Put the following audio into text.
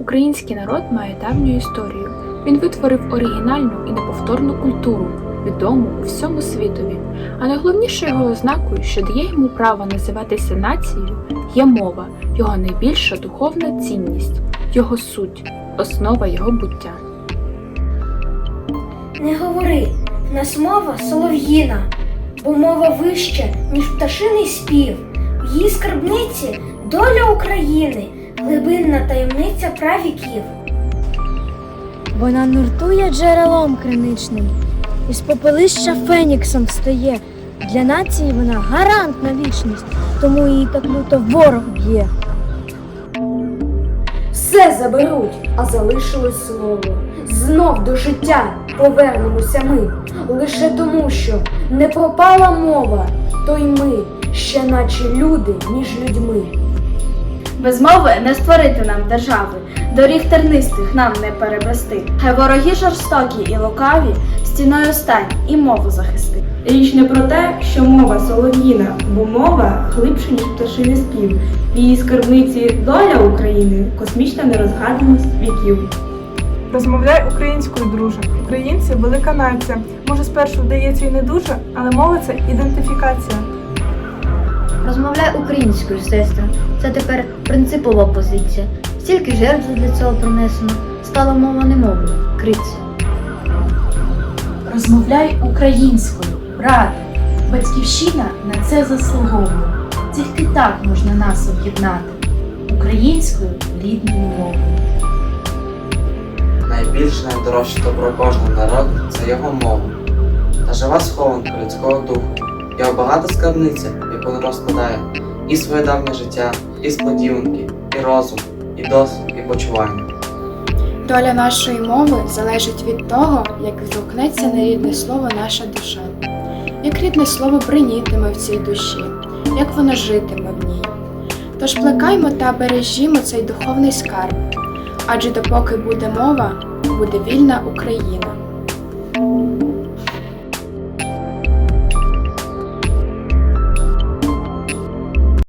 Український народ має давню історію. Він витворив оригінальну і неповторну культуру, відому у всьому світові. А найголовнішою його ознакою, що дає йому право називатися нацією, є мова, його найбільша духовна цінність, його суть, основа його буття. Не говори, в нас мова солов'їна, бо мова вища, ніж пташиний спів. В її скарбниці доля України, глибинна таємниця правіків. Вона нуртує джерелом криничним, із попелища феніксом встає. Для нації вона гарант на вічність, тому її так люто ворог б'є. Все заберуть, а залишилось слово. Знов до життя повернемося ми, лише тому, що не пропала мова, то й ми ще наче люди між людьми. Без мови не створити нам держави, доріг тернистих нам не перебрести. Хай вороги жорстокі і лукаві стіною стань і мову захисти. Річ не про те, що мова солов'їна, бо мова глибше, ніж пташиний спів. В її скарбниці доля України, космічна нерозгаданість віків. Розмовляй українською, друже. Українці велика нація. Може, спершу вдається і не дуже, але мова це ідентифікація. Розмовляй українською, сестра. Це тепер принципова позиція. Стільки жертв для цього принесено. Стала мова немовою. Криця. Розмовляй українською, брате. Батьківщина на це заслуговує. Тільки так можна нас об'єднати українською рідною мовою. Найбільше найдорожче добро кожного народу це його мова. Та жива схованка людського духу, його багата скарбниця, яку народ складає і своє давнє життя, і сподіванки, і розум, і досвід, і почування. Доля нашої мови залежить від того, як відгукнеться на рідне слово наша душа, як рідне слово принітиме в цій душі, як воно житиме в ній. Тож плекаймо та бережімо цей духовний скарб, адже допоки буде мова, буде вільна Україна.